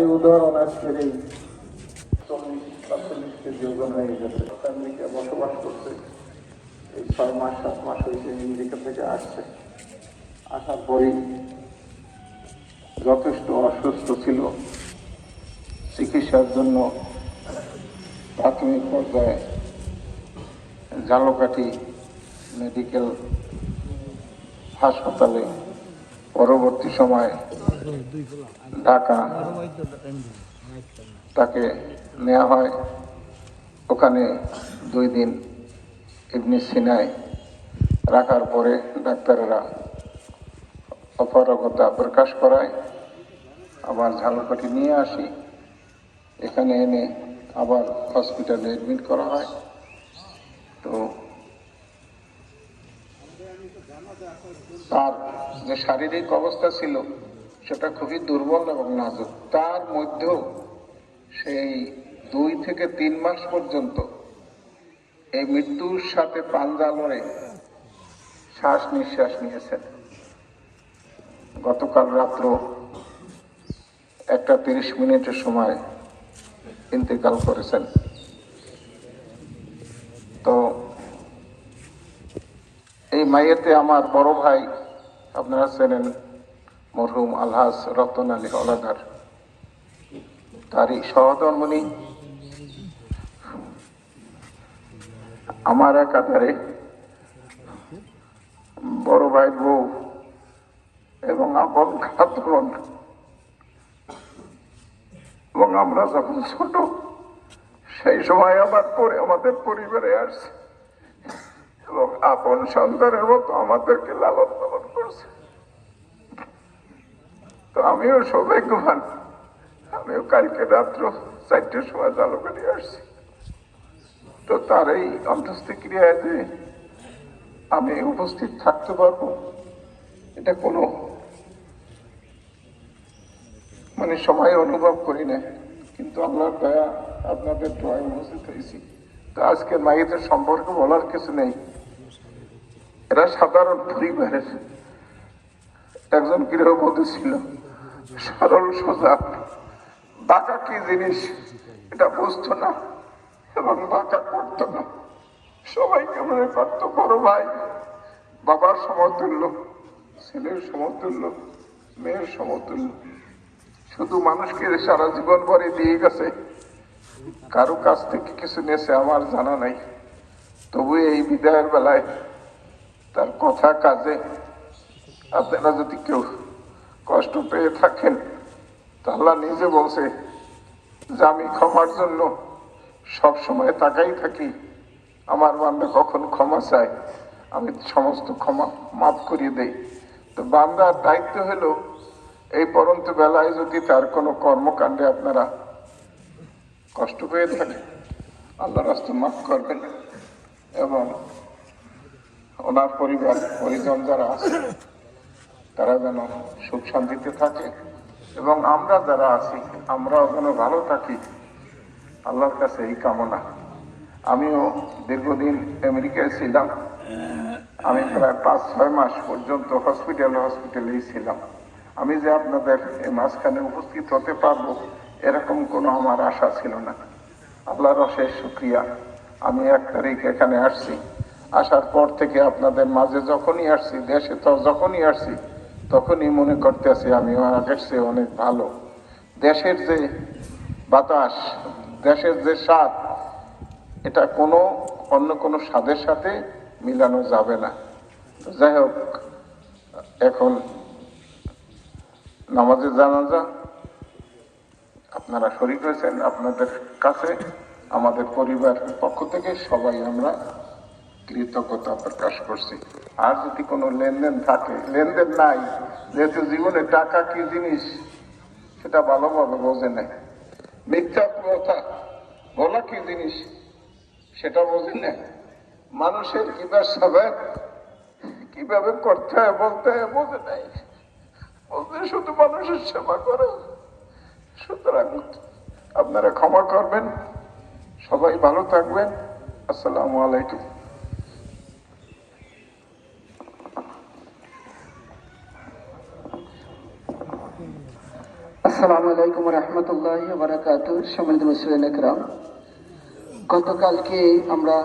তারই উদাহরণ আজকের এই বসবাস করছে। এই ছয় মাস, সাত থেকে আসছে। যথেষ্ট অসুস্থ ছিল। চিকিৎসার জন্য প্রাথমিক পর্যায়ে ঝালকাঠি মেডিকেল হাসপাতালে পরবর্তী সময় ঢাকা তাকে নেওয়া হয়। ওখানে দুই দিন ইবনি সিনায় রাখার পরে ডাক্তারেরা অপারগতা প্রকাশ করায়। আবার ঝালকাঠি নিয়ে আসি। এখানে এনে আবার হসপিটালে এডমিট করা হয়। তো তার যে শারীরিক অবস্থা ছিল সেটা খুবই দুর্বল এবং নাজুক। তার মধ্যেও সেই দুই থেকে তিন মাস পর্যন্ত এই মৃত্যুর সাথে পাঞ্জা লড়ে শ্বাস নিঃশ্বাস নিয়েছেন। গতকাল রাত্র একটা তিরিশ মিনিটের সময় ইন্তেকাল করেছেন। তো এই মাইয়েতে আমার বড় ভাই, আপনারা চেনেন মরহুম আলহাজ রতন আলী হলাদার। তারই সহধর্মণি। আমার একাধারে বড় ভাই বউ এবং আপন খাতন। এবং আমরা যখন ছোট, সেই সময় আবার পরে আমাদের পরিবারে আসছে। এবং আপন সন্তানের মতো আমাদেরকে লালন পালন করছে তো আমিও সৌভাগ্যবান। আমিও কালকে রাত্র চারটের সময় জালকাটি আসছি। তো তার এই অন্তস্থিক্রিয়ায় যে আমি উপস্থিত থাকতে পারব, এটা কোনো মানে সময় অনুভব করি না কিন্তু আল্লাহর দয়া, আপনাদের দোয়ায় উপস্থিত হয়েছি। তো আজকে মাইয়েদের সম্পর্কে বলার কিছু নেই। এরা সাধারণ পরিবারের একজন গৃহবধূ ছিল। সরল সোজা। বাঁকা কি জিনিস? এটা বুঝতো না এবং বাঁকা করতো না। সবাইকে মনে করতো, বড় ভাই? বাবার সমতুল্য, ছেলের সমতুল্য, মেয়ের সমতুল্য। শুধু মানুষকে সারা জীবন ভরে দিয়ে গেছে। কারও কাছ থেকে কিছু নেছে আমার জানা নাই। তবু এই বিদায়ের বেলায় তার কথা কাজে আপনারা যদি কেউ কষ্ট পেয়ে থাকেন। তা আল্লাহ নিজে বলছে যে, আমি ক্ষমার জন্য সব সময় তাকাই থাকি। আমার বান্দা কখন ক্ষমা চায়? আমি সমস্ত ক্ষমা মাফ করিয়ে দেই। তো বান্দার দায়িত্ব হলো, এই পরন্ত বেলায় যদি তার কোনো কর্মকাণ্ডে আপনারা কষ্ট পেয়ে থাকেন আল্লাহ রাস্তা মাফ করবেন এবং ওনার পরিবার, পরিজন যারা আছে তারা যেন সুখ শান্তিতে থাকে এবং আমরা যারা আছি, আমরাও যেন ভালো থাকি। আল্লাহর কাছে এই কামনা। আমিও দীর্ঘদিন আমেরিকায় ছিলাম। আমি প্রায় পাঁচ, ছয় মাস পর্যন্ত হসপিটাল, হসপিটালেই ছিলাম। আমি যে আপনাদের এই মাঝখানে উপস্থিত হতে পারব, এরকম কোনো আমার আশা ছিল না। আল্লাহর অশেষ শুক্রিয়া। আমি এক তারিখ এখানে আসছি। আসার পর থেকে আপনাদের মাঝে যখনই আসছি, দেশে তো যখনই আসছি তখনই মনে করতেছি আমি আগের চেয়ে অনেক ভালো। দেশের যে বাতাস, দেশের যে স্বাদ, এটা কোনো, অন্য কোনো স্বাদের সাথে মিলানো যাবে না। যাই হোক, এখন নামাজে জানাজা, আপনারা শরীর হয়েছেন, আপনাদের কাছে, আমাদের পরিবার পক্ষ থেকে সবাই আমরা কৃতজ্ঞতা প্রকাশ করছি। আর যদি কোনো লেনদেন থাকে, লেনদেন নাই, যেহেতু জীবনে টাকা কি জিনিস, সেটা ভালোভাবে বোঝে নেই মিথ্যা কথা বলা কি জিনিস, সেটা বোঝে না। মানুষের কিবার সবাই কীভাবে করতে হয়, বলতে হয়, বোঝে নাই। বলতে শুধু মানুষের সেবা করে। সুতরাং আপনারা ক্ষমা করবেন। সবাই ভালো থাকবেন। আসসালামু আলাইকুম। আসসালামু আলাইকুম রহমতুল্লাহ বারাকাত সম্মানিত মুসলিম একরাম। গতকালকে আমরা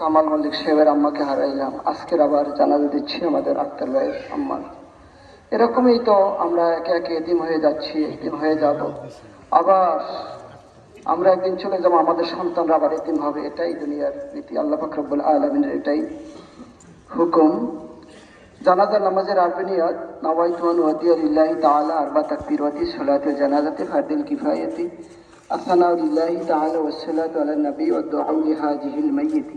কামাল মল্লিক সাহেবের আম্মাকে হারাইলাম। আজকের আবার জানাজা দিচ্ছি আমাদের আক্তার ভাইয়ের আম্মার এরকমই তো আমরা একে একে এদিন হয়ে যাচ্ছি এদিন হয়ে যাব। আবার আমরা একদিন চলে যাব, আমাদের সন্তানরা আবার এদিন হবে। এটাই দুনিয়ার নীতি। আল্লাহ ফাকরবুল আলমিনের এটাই হুকুম। জানাজা, নামাজের আরবে নিয়াত নাওয়াইতুয়ান ওয়াদিয়া লিল্লাহি তাআলা আরবা তাকবীরাতি সালাতুল জানাজাতে ফারদিল কিফায়াতি আসসানা লিল্লাহি তাআলা ওয়াসসালাতু আলা নবী ওয়া দুআউ লিহাজিহিল মাইয়িত।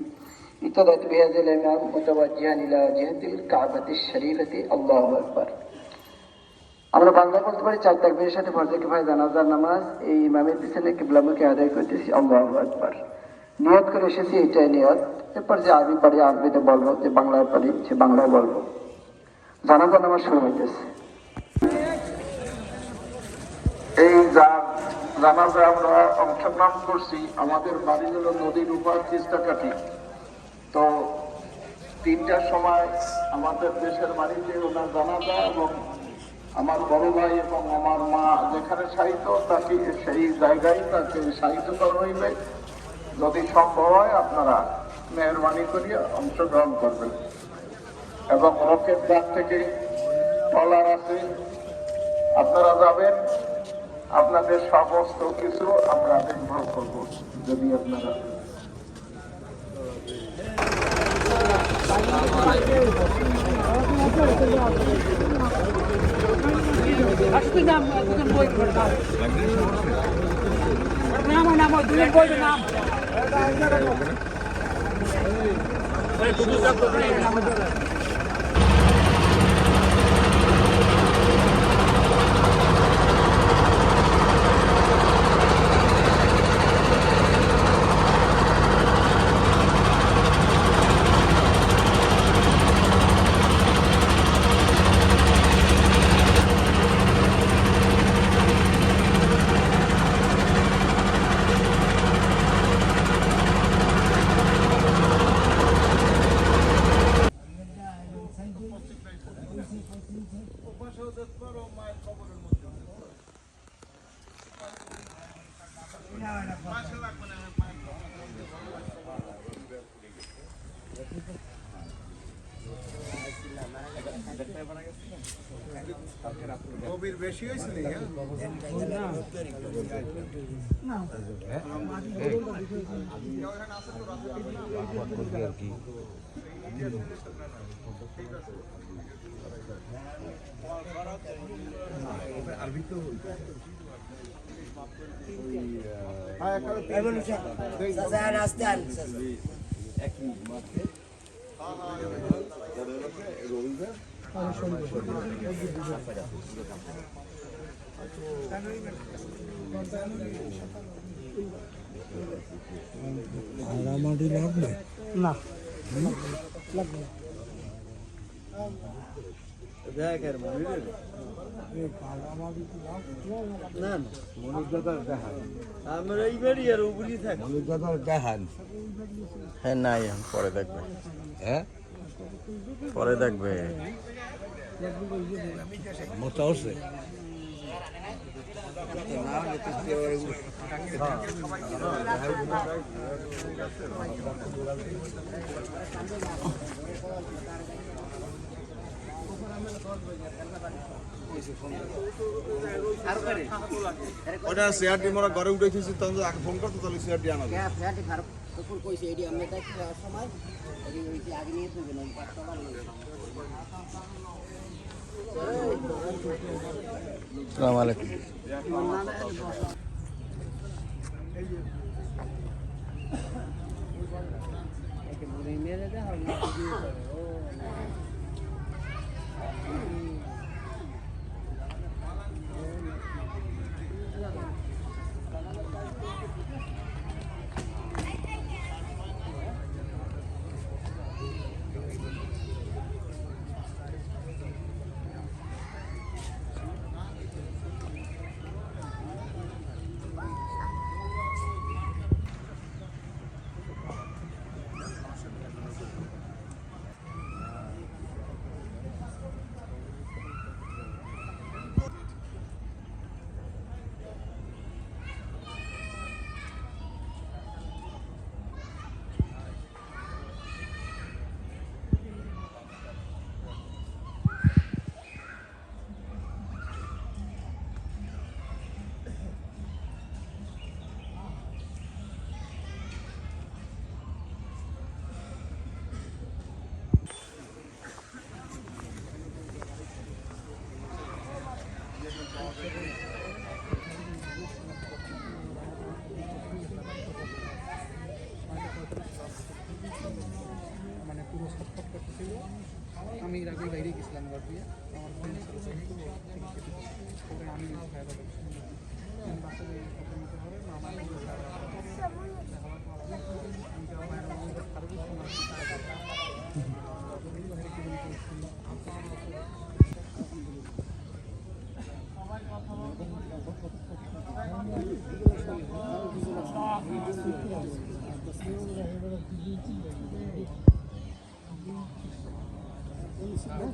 ইতাদাত বিহাযিল ইমাম মুতাওয়াজ্জিহান ইলা জিহাতিল কাবাতিশ শরীফাতি, আল্লাহু আকবার। আমরা বাংলা বলতে পারি, চার তাকবীরের সাথে ফরজে কিফায়া জানাজার নামাজ, এই ইমামের পিছনে কিবলামুখী আদায় করতেছি, আল্লাহু আকবার। নিয়ত করে এসেছি এটাই নিয়ত এরপর যে আরবি পারি আরবিতে বলব, যে বাংলায় পারি সে বাংলায় বলব। জানাজার নামাজ শুরু হইতেছে। এই যা- জানাজা আমরা অংশগ্রহণ করছি, আমাদের বাড়ি হলো নদীর উপর তিস্তাকাঠি। তো তিনটার সময় আমাদের দেশের বাড়িতে ওনার জানাজা এবং আমার বড় ভাই এবং আমার মা যেখানে সাহিত্য, তাকে সেই জায়গায় তাকে সাহিত্য করা হইবে। যদি সম্ভব হয়, আপনারা মেহরবানি করিয়া অংশগ্রহণ করবেন। এবং রকেট ডাক থেকে ট্রলার আছে। আপনারা যাবেন আপনাদের সমস্ত কিছু আমরা দেখভাল করব যদি আপনারা আসতে নাম দুজন বই নাম নাম নাম দুজন বই নাম। কবির বেশি হয়েছিল আমরা এইবারই আর উপরই থাকি। হ্যাঁ নাই এখন পরে দেখবে। হ্যাঁ? পরে দেখবে। ওটা চেয়ারটি মোরা ঘরে উঠে খেয়েছি তখন আগে ফোন করতো তাহলে চেয়ারটি আনা যেত। Ah, Trabajale aquí.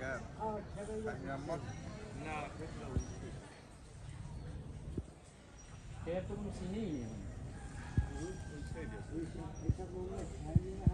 Yeah. Uh, I'm Yeah, I'm not. Yeah, I'm not.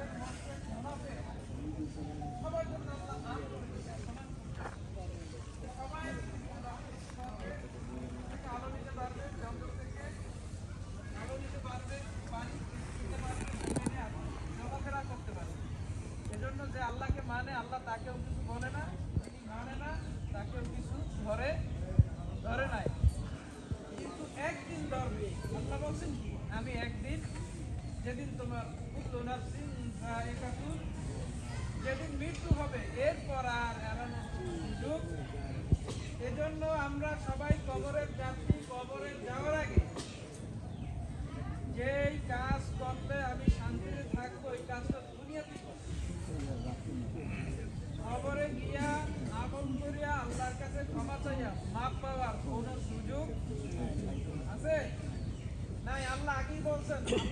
Listen, I'm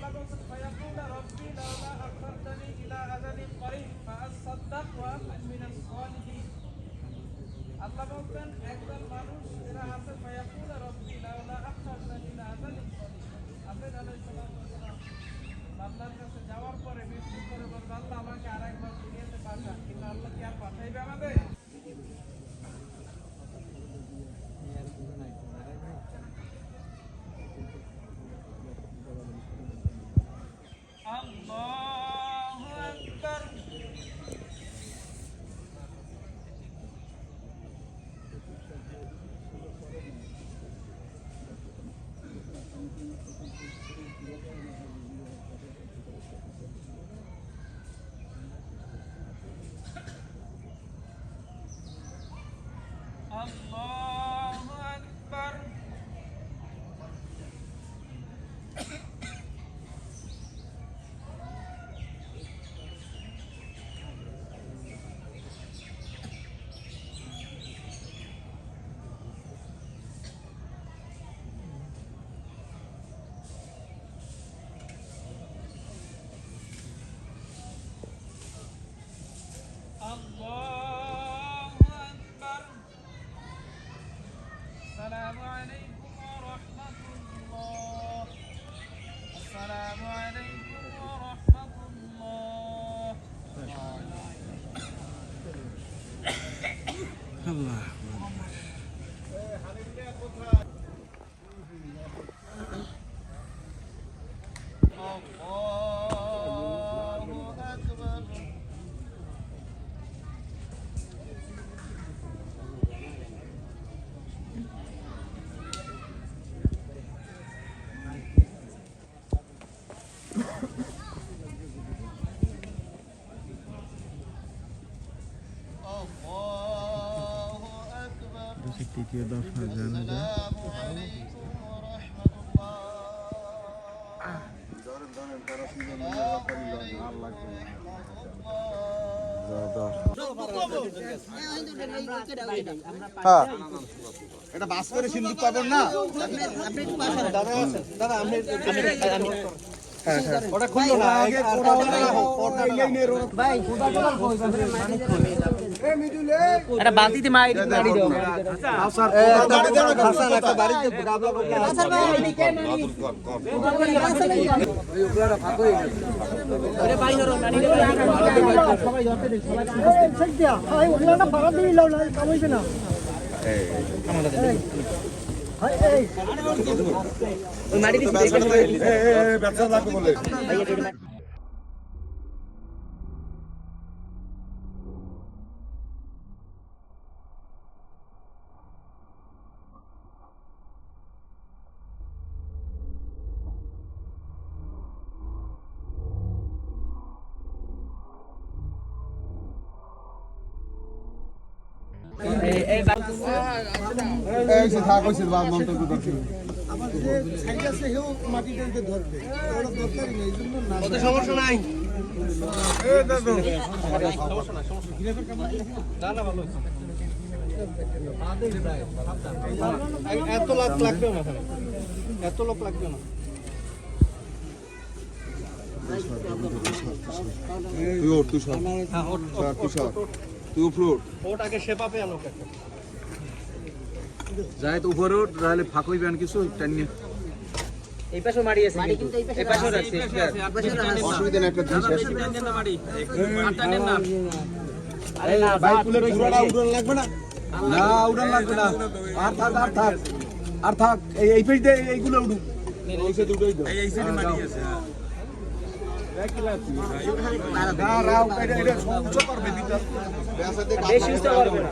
السلام عليكم ورحمة الله. السلام عليكم ورحمة الله. الله. তৃতীয় দফা জানাজা এটা বাস করে সিন্ধুক পাবেন না ওটা খুললো না আগে ওটা ওটা এই নে রোড একটা বালতিতে দাও একটা বাড়িতে গাবলা করলে ওই মাটি দিছি ব্যবসা লাগবে বলে এই সে থাক হইছে বাদ মন্তব্য করছি। সমস্যা নাই। এত লাখ লাগবে না এত লোক লাগবে না। তুই ওঠ তুই সর। সর, তুই সর। তুই উপরে ওঠ। ওটাকে সেবা পেয়ে আনো যাই তো উপরে তাহলে ফাঁক হইবেন কিছু টানিয়ে। এই পাশে মারি আছে কিন্তু। এই পাশে রাখছি অসুবিধা নেই একটা দিন শেষ আরে না ভাই তুলে পুরোটা উড়ান লাগবে না? না উড়ান লাগবে না। আর থাক আর থাক আর থাক এই এই পেজ এইগুলো উড়ুক। ওই সাইডে উড়াই দাও এই সাইডে মাটি আছে না রাও এটা এটা উচ্চ করবে দিটা বেশি উঠতে পারবে না।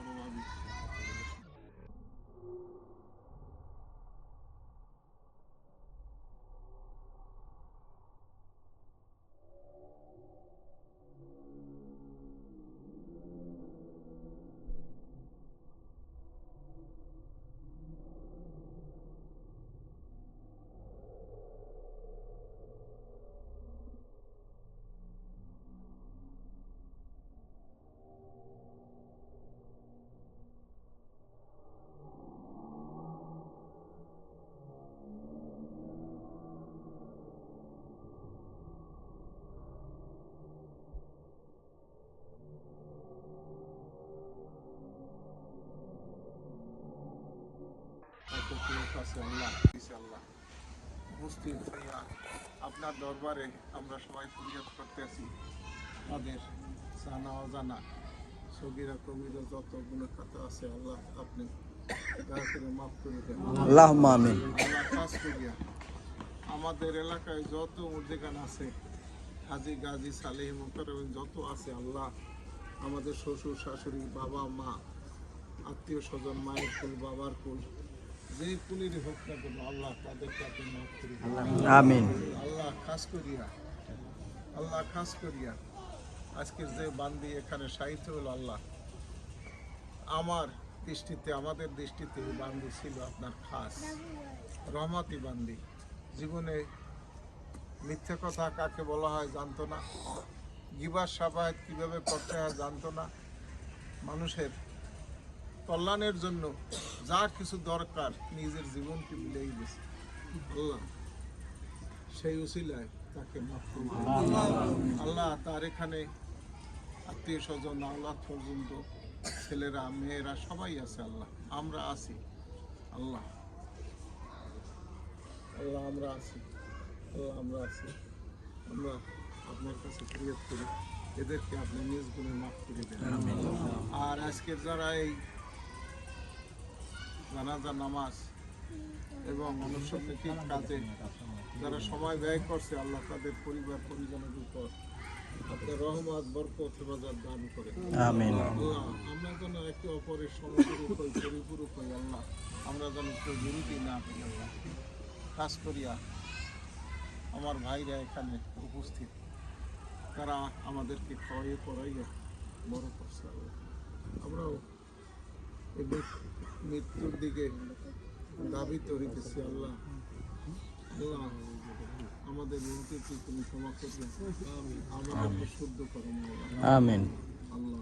হইয়া আপনার দরবারে আমরা সবাই ফরিয়াদ করতেছি তাদের জানা অজানা সগিরা কবিরা যত গুণখাতা আছে আল্লাহ আপনি আল্লাহ আমাদের এলাকায় যত মুর্দিগান আছে, হাজি, গাজী, সালেহ মুখতার যত আছে, আল্লাহ আমাদের শ্বশুর, শাশুড়ি, বাবা, মা, আত্মীয় স্বজন, মায়ের কুল, বাবার কুল যে হোক না কেন আল্লাহ তাদেরকে আপনি মাফ করে আমিন। আল্লাহ খাস করিয়া আল্লাহ খাস করিয়া আজকের যে বান্দি এখানে সাহিত্য হলো আল্লাহ আমার দৃষ্টিতে আমাদের দৃষ্টিতে বান্দি ছিল আপনার খাস রহমাতি বান্দি। জীবনে মিথ্যে কথা কাকে বলা হয় জানতো না গিবার সাবায়ত কীভাবে করতে হয় জানতো না। মানুষের কল্যাণের জন্য যা কিছু দরকার নিজের জীবনকে বিলেই গেছে আল্লাহ সেই উসিলায় তাকে মাফ করুন আল্লাহ তার এখানে আত্মীয় স্বজন আল্লাহ পর্যন্ত ছেলেরা মেয়েরা সবাই আছে আল্লাহ। আমরা আছি। আল্লাহ আল্লাহ আমরা আছি। আল্লাহ আমরা আছি। আমরা আপনার কাছে ফিরিয়াদ করি। এদেরকে আপনি নিজ গুণে মাফ করে দেন। আর আজকের যারা এই জানাজা নামাজ এবং অনুসন্ধিক কাজে যারা সময় ব্যয় করছে আল্লাহ তাদের পরিবার পরিজনের উপর আপনার রহমত বরকত হেফাজত দান করে। আমরা যেন একে অপরের পরিপূরক হই আল্লাহ আমরা যেন কেউ না হই আল্লাহ। কাজ করিয়া আমার ভাইরা এখানে উপস্থিত তারা আমাদেরকে খাওয়াইয়ে পড়াইয়া বড় করছে আমরাও মৃত- মৃত্যুর দিকে দাবিত হইতেছি আল্লাহ। আল্লাহ আমাদের মৃত্যুকে তুমি ক্ষমা করবে? আমাদেরকে শুদ্ধ করেন আল্লাহ আমিন। আল্লাহ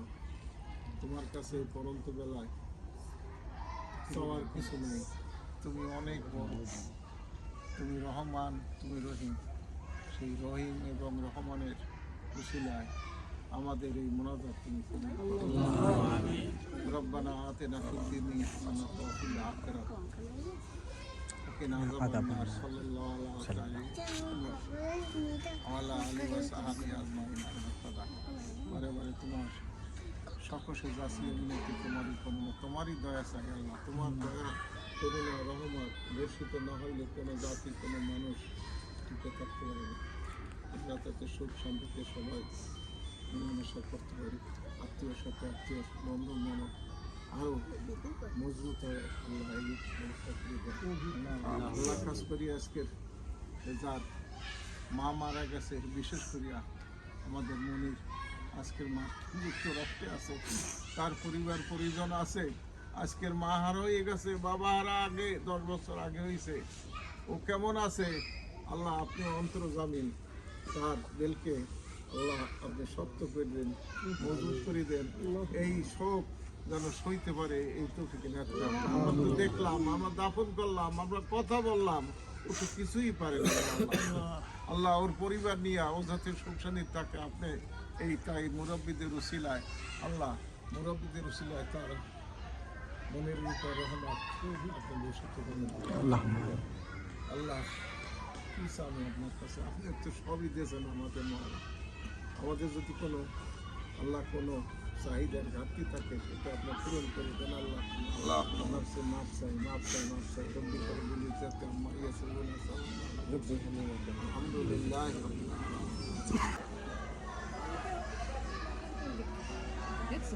তোমার কাছে পরন্ত বেলায় চাওয়ার কিছু নেই। তুমি অনেক বড়। তুমি রহমান তুমি রহিম। সেই রহিম এবং রহমানের উশিলায় আমাদের এই মোনাজাত তুমি কবুল করো। রব্বানা আতেনা ফিদ দুনিয়া হাসানাতাও ওয়া ফিল আখিরাতি وقنا عذاب النار صلى الله على محمد وعلى آله وصحبه أجمعين বারে বারে তোমার সকসে যাচিয়ে মিনতি তোমারই করুণা তোমারই দয়া চাই আল্লাহ তোমার দয়া করুণা রহমত বর্ষিত না হইলে কোনো জাতি কোনো মানুষ টিকে থাকতে পারে না আমরা তাতে সুখ শান্তিতে সবাই মিলামেশা করতে পারি আত্মীয় সাথে আত্মীয় বন্ধু মানব আরও মজবুত হয় আল্লাহ। আল্লাহ কাজ করি আজকের যার মা মারা গেছে, বিশেষ করিয়া আমাদের মনির আজকের মা যুক্তরাষ্ট্রে আছে। তার পরিবার পরিজন আছে। আজকের মা হারা হয়ে গেছে, বাবা হারা আগে, দশ বছর আগে হয়েছে ও কেমন আছে? আল্লাহ আপনি অন্তর জামিন। তার দিলকে আল্লাহ আপনি শক্ত করে দেন মজবুত করে দেন। এই শোক যেন সইতে পারে এই তো আমরা তো দেখলাম আমরা দাফন করলাম আমরা কথা বললাম ও তো কিছুই পারে না। আল্লাহ। আল্লাহ ওর পরিবার নিয়ে ও যাতে সুখ শান্তি থাকে আপনি এই তাই মুরব্বীদের উসিলায় আল্লাহ মুরব্বীদের উসিলায় তার মনের ভিতর রহমত আপনি বসিত করেন। আল্লাহ। কি চাবো আপনার কাছে? আপনি তো সবই দিয়েছেন আমাদের মহারাজ আমাদের যদি কোনো আল্লাহ কোনো চাহিদার ঘাটতি থাকে সেটা আপনার পূরণ করে দেন আল্লাহ। আল্লাহ। সে মাপ চাই মাপ চাই চাই। করে বলি যাতে আমার ইয়ে আলহামদুলিল্লাহ। দেখছ?